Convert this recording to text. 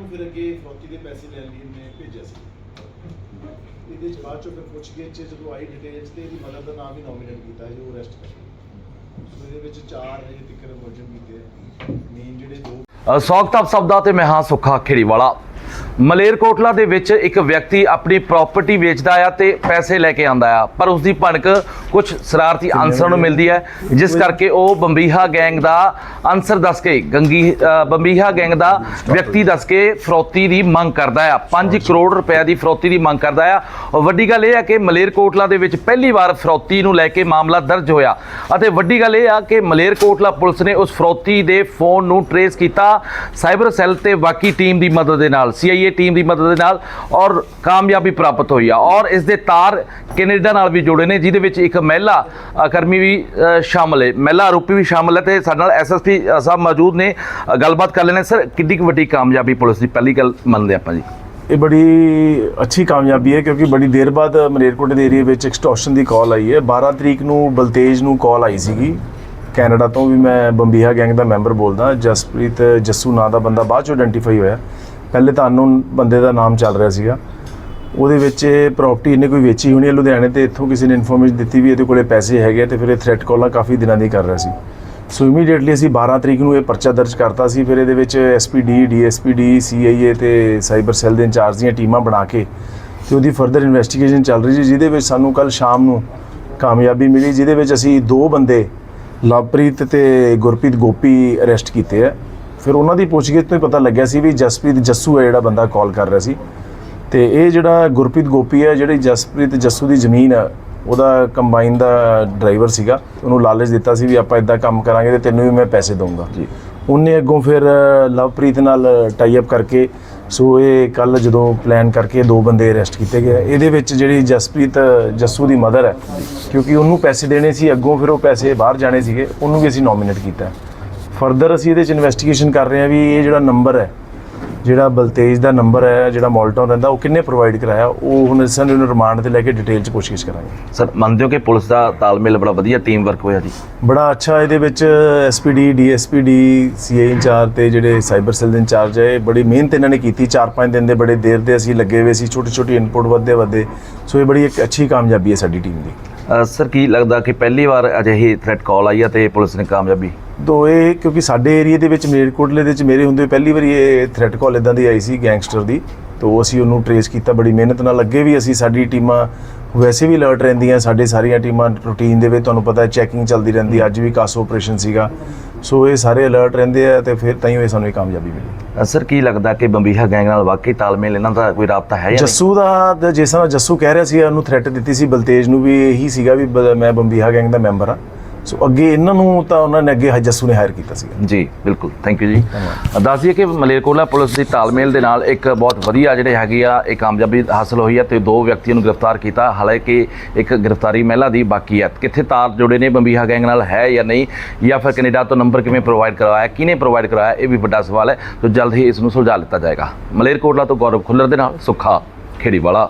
ਨੂੰ ਫਿਰ ਅੱਗੇ ਫਰੋਤੀ ਦੇ ਪੈਸੇ ਲੈਣ ਲਈ ਇਹਨੇ ਭੇਜਿਆ ਸੀ। ਇਹਦੇ ਚ ਬਾਅਦ ਚੋਂ ਫਿਰ ਪੁੱਛ ਗਏ ਚ ਜਦੋਂ ਆਈ ਡਿਟੇਲਸ ਤੇ ਇਹਦੀ ਮਦਰ ਦਾ ਨਾਮ ਵੀ ਨੋਮੀਨੇਟ ਕੀਤਾ ਜੋ ਅਰੈਸਟ ਕਰ ਸੋ ਇਹਦੇ ਵਿੱਚ ਚਾਰ ਹਜੇ ਤੱਕ ਮੁਲਜ਼ਮ ਕੀਤੇ ਮੇਨ ਜਿਹੜੇ ਦੋ ਅ, ਸਵਾਗਤ ਆਪ ਸਭ ਦਾ ਤੇ ਮੈਂ ਹਾਂ ਸੁੱਖਾ ਖੇੜੀਵਾਲਾ। ਮਲੇਰਕੋਟਲਾ ਦੇ ਵਿੱਚ ਇੱਕ ਵਿਅਕਤੀ ਆਪਣੀ ਪ੍ਰਾਪਰਟੀ ਵੇਚਦਾ ਆ ਤੇ ਪੈਸੇ ਲੈ ਕੇ ਆਂਦਾ ਆ। ਪਰ ਉਸ ਦੀ ਭਣਕ ਕੁਝ ਸ਼ਰਾਰਤੀ ਅਨਸਰਾਂ ਨੂੰ ਮਿਲਦੀ ਹੈ ਜਿਸ ਕਰਕੇ ਉਹ ਬੰਬੀਹਾ ਗੈਂਗ ਦਾ ਅਨਸਰ ਦੱਸ ਕੇ ਗੰਗੀ ਬੰਬੀਹਾ ਗੈਂਗ ਦਾ ਵਿਅਕਤੀ ਦੱਸ ਕੇ ਫਰੋਤੀ ਦੀ ਮੰਗ ਕਰਦਾ ਆ। 5 ਕਰੋੜ ਰੁਪਏ ਦੀ ਫਰੋਤੀ ਦੀ ਮੰਗ ਕਰਦਾ ਆ। ਵੱਡੀ ਗੱਲ ਇਹ ਹੈ ਕਿ ਮਲੇਰਕੋਟਲਾ ਦੇ ਵਿੱਚ ਪਹਿਲੀ ਵਾਰ ਫਰੋਤੀ ਨੂੰ ਲੈ ਕੇ ਮਾਮਲਾ ਦਰਜ ਹੋਇਆ। ਅਤੇ ਵੱਡੀ ਗੱਲ ਇਹ ਆ ਕਿ ਮਲੇਰਕੋਟਲਾ ਪੁਲਿਸ ਨੇ ਉਸ ਫਰੋਤੀ ਦੇ ਫੋਨ ਨੂੰ ਟਰੇਸ ਕੀਤਾ। ਸਾਈਬਰ ਸੈੱਲ ਤੇ ਬਾਕੀ ਟੀਮ ਦੀ ਮਦਦ ਦੇ ਨਾਲ ਸੀਆਈਏ ਟੀਮ ਦੀ ਮਦਦ ਦੇ ਨਾਲ ਔਰ ਕਾਮਯਾਬੀ ਪ੍ਰਾਪਤ ਹੋਈ ਆ। ਔਰ ਇਸ ਦੇ ਤਾਰ ਕੈਨੇਡਾ ਨਾਲ ਵੀ ਜੁੜੇ ਨੇ ਜਿਹਦੇ ਵਿੱਚ ਇੱਕ ਮਹਿਲਾ ਕਰਮੀ ਵੀ ਅ, ਸ਼ਾਮਲ ਹੈ। ਮਹਿਲਾ ਆਰੋਪੀ ਵੀ ਸ਼ਾਮਲ ਹੈ ਤੇ ਸਾਡੇ ਨਾਲ ਐਸਐਸਪੀ ਸਾਹਿਬ ਮੌਜੂਦ ਨੇ। ਗੱਲਬਾਤ ਕਰ ਲੈਣੇ ਸਰ ਕਿੰਨੀ ਕੁ ਵੱਡੀ ਕਾਮਯਾਬੀ ਪੁਲਿਸ ਦੀ? ਪਹਿਲੀ ਗੱਲ ਮੰਨਦੇ ਆਪਾਂ ਜੀ। ਇਹ ਬੜੀ ਅੱਛੀ ਕਾਮਯਾਬੀ ਹੈ ਕਿਉਂਕਿ ਬੜੀ ਦੇਰ ਬਾਅਦ ਮਲੇਰਕੋਟਲੇ ਦੇ ਏਰੀਆ ਵਿੱਚ ਐਕਸਟੋਰਸ਼ਨ ਦੀ ਕਾਲ ਆਈ ਹੈ। 12 ਤਰੀਕ ਨੂੰ ਬਲਤੇਜ ਨੂੰ ਕਾਲ ਆਈ ਸੀਗੀ। ਕੈਨੇਡਾ ਤੋਂ ਵੀ ਮੈਂ ਬੰਬੀਹਾ ਗੈਂਗ ਦਾ ਮੈਂਬਰ ਬੋਲਦਾ। ਜਸਪ੍ਰੀਤ ਜੱਸੂ ਨਾਂ ਦਾ ਬੰਦਾ ਬਾਅਦ 'ਚੋਂ ਆਇਡੈਂਟੀਫਾਈ ਹੋਇਆ। ਪਹਿਲੇ ਤਾਂ ਅਨਨੋਨ ਬੰਦੇ ਦਾ ਨਾਮ ਚੱਲ ਰਿਹਾ ਸੀਗਾ। ਉਹਦੇ ਵਿੱਚ ਇਹ ਪ੍ਰਾਪਰਟੀ ਇਹਨੇ ਕੋਈ ਵੇਚੀ ਹੋਣੀ ਹੈ ਲੁਧਿਆਣੇ ਤੇ, ਇੱਥੋਂ ਕਿਸੇ ਨੇ ਇਨਫੋਰਮੇਸ਼ਨ ਦਿੱਤੀ ਵੀ ਇਹਦੇ ਕੋਲੇ ਪੈਸੇ ਹੈਗੇ ਆ ਤੇ ਫਿਰ ਇਹ ਥ੍ਰੈਟ ਕਾਲਾਂ ਕਾਫੀ ਦਿਨਾਂ ਦੀ ਕਰ ਰਿਹਾ ਸੀ। ਸੋ ਇਮੀਡੀਏਟਲੀ ਅਸੀਂ 12 ਤਰੀਕ ਨੂੰ ਇਹ ਪਰਚਾ ਦਰਜ ਕਰਤਾ ਸੀ, ਫਿਰ ਇਹਦੇ ਵਿੱਚ ਐਸਪੀਡੀ ਡੀਐਸਪੀਡੀ ਸੀਆਈਏ ਤੇ ਸਾਈਬਰ ਸੈੱਲ ਦੇ ਇੰਚਾਰਜ ਦੀਆਂ ਟੀਮਾਂ ਬਣਾ ਕੇ ਤੇ ਉਹਦੀ ਫਰਦਰ ਇਨਵੈਸਟੀਗੇਸ਼ਨ ਚੱਲ ਰਹੀ ਸੀ, ਜਿਹਦੇ ਵਿੱਚ ਸਾਨੂੰ ਕੱਲ ਸ਼ਾਮ ਨੂੰ ਕਾਮਯਾਬੀ ਮਿਲੀ, ਜਿਹਦੇ ਵਿੱਚ ਅਸੀਂ ਦੋ ਬੰਦੇ, ਲਵਪ੍ਰੀਤ ਤੇ ਗੁਰਪ੍ਰੀਤ ਗੋਪੀ ਅਰੈਸਟ ਕੀਤੇ ਆ। ਫਿਰ ਉਹਨਾਂ ਦੀ ਪੁੱਛਗਿੱਛ ਤੋਂ ਹੀ ਪਤਾ ਲੱਗਿਆ ਸੀ ਵੀ ਜਸਪ੍ਰੀਤ ਜੱਸੂ ਹੈ ਜਿਹੜਾ ਬੰਦਾ ਕਾਲ ਕਰ ਰਿਹਾ ਸੀ। ਤੇ ਇਹ ਜਿਹੜਾ ਗੁਰਪ੍ਰੀਤ ਗੋਪੀ ਹੈ ਜਿਹੜੀ ਜਸਪ੍ਰੀਤ ਜੱਸੂ ਦੀ ਜ਼ਮੀਨ ਹੈ ਉਹਦਾ ਕੰਬਾਈਨ ਦਾ ਡਰਾਈਵਰ ਸੀਗਾ। ਉਹਨੂੰ ਲਾਲਚ ਦਿੱਤਾ ਸੀ ਵੀ ਆਪਾਂ ਇਦਾਂ ਕੰਮ ਕਰਾਂਗੇ ਤੇ ਤੈਨੂੰ ਵੀ ਮੈਂ ਪੈਸੇ ਦਊਂਗਾ। ਜੀ। ਉਹਨੇ ਅੱਗੋਂ ਫਿਰ ਲਵਪ੍ਰੀਤ ਨਾਲ ਟਾਈ ਅਪ ਕਰਕੇ ਸੋ ਇਹ ਕੱਲ ਜਦੋਂ ਪਲਾਨ ਕਰਕੇ ਦੋ ਬੰਦੇ ਅਰੈਸਟ ਕੀਤੇ ਗਏ ਇਹਦੇ ਵਿੱਚ ਜਿਹੜੀ ਜਸਪ੍ਰੀਤ ਜੱਸੂ ਦੀ ਮਦਰ ਹੈ ਕਿਉਂਕਿ ਉਹਨੂੰ ਪੈਸੇ ਦੇਣੇ ਸੀ ਅੱਗੋਂ ਫਿਰ ਉਹ ਪੈਸੇ ਬਾਹਰ ਜਾਣੇ ਸੀਗੇ ਉਹਨੂੰ ਵੀ ਅਸੀਂ ਨੋਮੀਨੇਟ ਕੀਤਾ। ਫਰਦਰ ਅਸੀਂ ਇਹਦੇ ਚ ਇਨਵੈਸਟੀਗੇਸ਼ਨ ਕਰ ਰਹੇ ਹਾਂ ਵੀ ਇਹ ਜਿਹੜਾ ਨੰਬਰ ਹੈ ਜਿਹੜਾ ਬਲਤੇਜ ਦਾ ਨੰਬਰ ਹੈ ਜਿਹੜਾ ਮੋਲਟਨ ਰਹਿੰਦਾ ਉਹ ਕਿੰਨੇ ਪ੍ਰੋਵਾਈਡ ਕਰਾਇਆ? ਉਹ ਹੁਣ ਸਾਨੂੰ ਇਹਨੂੰ ਰਿਮਾਂਡ ਤੇ ਲੈ ਕੇ ਡਿਟੇਲ ਚ ਪੁੱਛਗਿੱਛ ਕਰਾਂਗੇ। ਸਰ ਮੰਨਦੇ ਹੋ ਕਿ ਪੁਲਿਸ ਦਾ ਤਾਲਮੇਲ ਬੜਾ ਵਧੀਆ ਟੀਮ ਵਰਕ ਹੋਇਆ ਜੀ? ਬੜਾ ਅੱਛਾ ਇਹਦੇ ਵਿੱਚ ਐਸਪੀਡੀ ਡੀਐਸਪੀਡੀ ਸੀਏ ਇੰਚਾਰਜ ਤੇ ਜਿਹੜੇ ਸਾਈਬਰ ਸੈੱਲ ਦੇ ਇੰਚਾਰਜ ਹੈ ਬੜੀ ਮਿਹਨਤ ਇਹਨਾਂ ਨੇ ਕੀਤੀ। 4-5 ਦਿਨ ਦੇ ਬੜੇ ਦੇਰ ਦੇ ਅਸੀਂ ਲੱਗੇ ਹੋਏ ਸੀ ਛੋਟੀ ਛੋਟੀ ਇਨਪੁਟ ਵੱਧਦੇ ਵੱਧਦੇ ਸੋ ਇਹ ਬੜੀ ਇੱਕ ਅੱਛੀ ਕਾਮਯਾਬੀ ਹੈ ਸਾਡੀ ਟੀਮ ਦੀ। ਸਰ, ਕੀ ਲੱਗਦਾ ਕਿ ਪਹਿਲੀ ਵਾਰ ਅਜਿਹੀ ਥ੍ਰੈਟ ਕਾਲ ਆਈ ਹੈ ਤੇ ਪੁਲਿਸ ਨੇ ਕਾਮਯਾਬੀ? ਦੋਏ ਕਿਉਂਕਿ ਸਾਡੇ ਏਰੀਆ ਦੇ ਵਿੱਚ ਮੇਰਕੋਟਲੇ ਦੇ ਵਿੱਚ ਮੇਰੇ ਹੁੰਦੇ ਪਹਿਲੀ ਵਾਰੀ ਇਹ ਥ੍ਰੈਟ ਕਾਲ ਇਦਾਂ ਦੀ ਆਈ ਸੀ ਗੈਂਗਸਟਰ ਦੀ। ਤੋਂ ਅਸੀਂ ਉਹਨੂੰ ਟਰੇਸ ਕੀਤਾ ਬੜੀ ਮਿਹਨਤ ਨਾਲ। ਅੱਗੇ ਵੀ ਅਸੀਂ ਸਾਡੀ ਟੀਮਾਂ ਵੈਸੇ ਵੀ ਅਲਰਟ ਰਹਿੰਦੀਆਂ ਸਾਡੇ ਸਾਰੀਆਂ ਟੀਮਾਂ ਰੂਟੀਨ ਦੇ ਵਿੱਚ ਤੁਹਾਨੂੰ ਪਤਾ ਹੈ ਚੈਕਿੰਗ ਚੱਲਦੀ ਰਹਿੰਦੀ ਅੱਜ ਵੀ ਕਾਸ ਆਪਰੇਸ਼ਨ ਸੀਗਾ। ਸੋ ਇਹ ਸਾਰੇ ਅਲਰਟ ਰਹਿੰਦੇ ਆ ਤੇ ਫਿਰ ਤਾਂ ਹੀ ਸਾਨੂੰ ਇਹ ਕਾਮਯਾਬੀ ਮਿਲੀ। ਅ, ਸਰ ਕੀ ਲੱਗਦਾ ਕਿ ਬੰਬੀਹਾ ਗੈਂਗ ਨਾਲ ਵਾਕਈ ਤਾਲਮੇਲ ਇਹਨਾਂ ਦਾ ਕੋਈ ਰਾਬਤਾ ਹੈ ਜਾਂ ਨਹੀਂ? ਜੱਸੂ ਦਾ ਜਿਸ ਤਰ੍ਹਾਂ ਜੱਸੂ ਕਹਿ ਰਿਹਾ ਸੀ ਉਹਨੂੰ ਥ੍ਰੈਟ ਦਿੱਤੀ ਸੀ ਬਲਤੇਜ ਨੂੰ ਵੀ ਇਹੀ ਸੀਗਾ ਵੀ ਮੈਂ ਬੰਬੀਹਾ ਗੈਂਗ ਦਾ ਮੈਂਬਰ ਆ ਸੋ ਅੱਗੇ ਇਹਨਾਂ ਨੂੰ ਤਾਂ ਉਹਨਾਂ ਨੇ ਅੱਗੇ ਜੱਸੂ ਨੇ ਹਾਇਰ ਕੀਤਾ ਸੀਗਾ। ਜੀ ਬਿਲਕੁਲ। ਥੈਂਕ ਯੂ ਜੀ। ਦੱਸ ਦਈਏ ਕਿ ਮਲੇਰਕੋਟਲਾ ਪੁਲਿਸ ਦੀ ਤਾਲਮੇਲ ਦੇ ਨਾਲ ਇੱਕ ਬਹੁਤ ਵਧੀਆ ਜਿਹੜੇ ਹੈਗੀ ਆ ਇਹ ਕਾਮਯਾਬੀ ਹਾਸਲ ਹੋਈ ਹੈ ਤੇ ਦੋ ਵਿਅਕਤੀਆਂ ਨੂੰ ਗ੍ਰਿਫਤਾਰ ਕੀਤਾ। ਹਾਲਾਂਕਿ ਇੱਕ ਗ੍ਰਿਫਤਾਰੀ ਮਹਿਲਾ ਦੀ ਬਾਕੀ ਹੈ। ਕਿੱਥੇ ਤਾਰ ਜੁੜੇ ਨੇ ਬੰਬੀਹਾ ਗੈਂਗ ਨਾਲ ਹੈ ਜਾਂ ਨਹੀਂ ਜਾਂ ਫਿਰ ਕੈਨੇਡਾ ਤੋਂ ਨੰਬਰ ਕਿਵੇਂ ਪ੍ਰੋਵਾਈਡ ਕਰਵਾਇਆ ਕਿਹਨੇ ਪ੍ਰੋਵਾਈਡ ਕਰਵਾਇਆ ਇਹ ਵੀ ਵੱਡਾ ਸਵਾਲ ਹੈ। ਜੋ ਜਲਦ ਹੀ ਇਸ ਨੂੰ ਸੁਲਝਾ ਲਿੱਤਾ ਜਾਏਗਾ। ਮਲੇਰਕੋਟਲਾ ਤੋਂ ਗੌਰਵ ਖੁੱਲਰ ਦੇ ਨਾਲ ਸੁੱਖਾ ਖੇੜੀਵਾਲਾ।